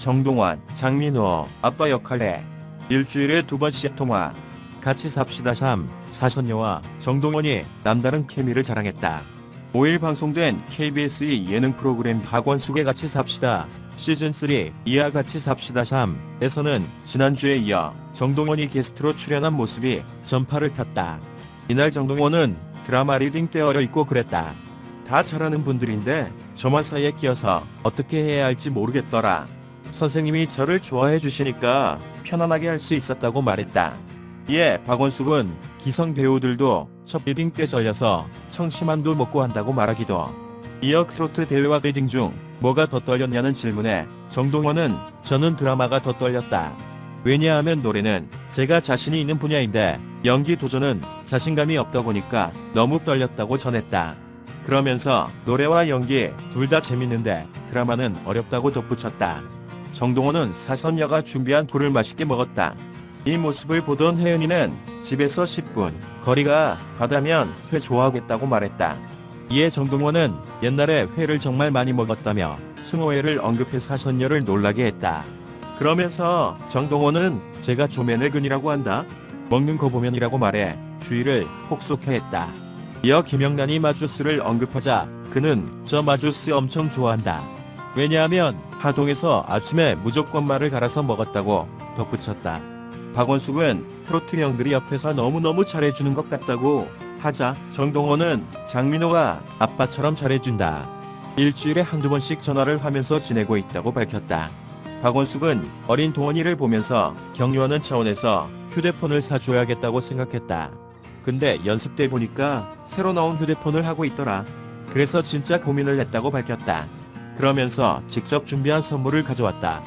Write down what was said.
정동환, 장민호, 아빠 역할에 일주일에 두 번씩 통화. 같이 삽시다 3, 사선녀와 정동원이 남다른 케미를 자랑했다. 5일 방송된 KBS의 예능 프로그램 박원숙의 같이 삽시다 시즌3 이하 같이 삽시다 3에서는 지난주에 이어 정동원이 게스트로 출연한 모습이 전파를 탔다. 이날 정동원은 드라마 리딩 때 어려 있고 그랬다. 다 잘하는 분들인데 저만 사이에 끼어서 어떻게 해야 할지 모르겠더라. 선생님이 저를 좋아해 주시니까 편안하게 할 수 있었다고 말했다. 이에 박원숙은 기성 배우들도 첫 리딩 때 절려서 청심환도 먹고 한다고 말하기도. 이어 트로트 대회와 리딩 중 뭐가 더 떨렸냐는 질문에 정동원은 저는 드라마가 더 떨렸다. 왜냐하면 노래는 제가 자신이 있는 분야인데 연기 도전은 자신감이 없다 보니까 너무 떨렸다고 전했다. 그러면서 노래와 연기 둘 다 재밌는데 드라마는 어렵다고 덧붙였다. 정동원은 사선녀가 준비한 굴을 맛있게 먹었다. 이 모습을 보던 혜은이는 집에서 10분, 거리가 바다면 회 좋아하겠다고 말했다. 이에 정동원은 옛날에 회를 정말 많이 먹었다며 승호회를 언급해 사선녀를 놀라게 했다. 그러면서 정동원은 제가 조면을 근이라고 한다. 먹는 거 보면이라고 말해 주의를 폭소케 했다. 이어 김영란이 마주스를 언급하자 그는 저 마주스 엄청 좋아한다. 왜냐하면 하동에서 아침에 무조건 말을 갈아서 먹었다고 덧붙였다. 박원숙은 트로트 형들이 옆에서 너무너무 잘해주는 것 같다고 하자 정동원은 장민호가 아빠처럼 잘해준다. 일주일에 한두 번씩 전화를 하면서 지내고 있다고 밝혔다. 박원숙은 어린 동원이를 보면서 격려하는 차원에서 휴대폰을 사줘야겠다고 생각했다. 근데 연습 때 보니까 새로 나온 휴대폰을 하고 있더라. 그래서 진짜 고민을 했다고 밝혔다. 그러면서 직접 준비한 선물을 가져왔다.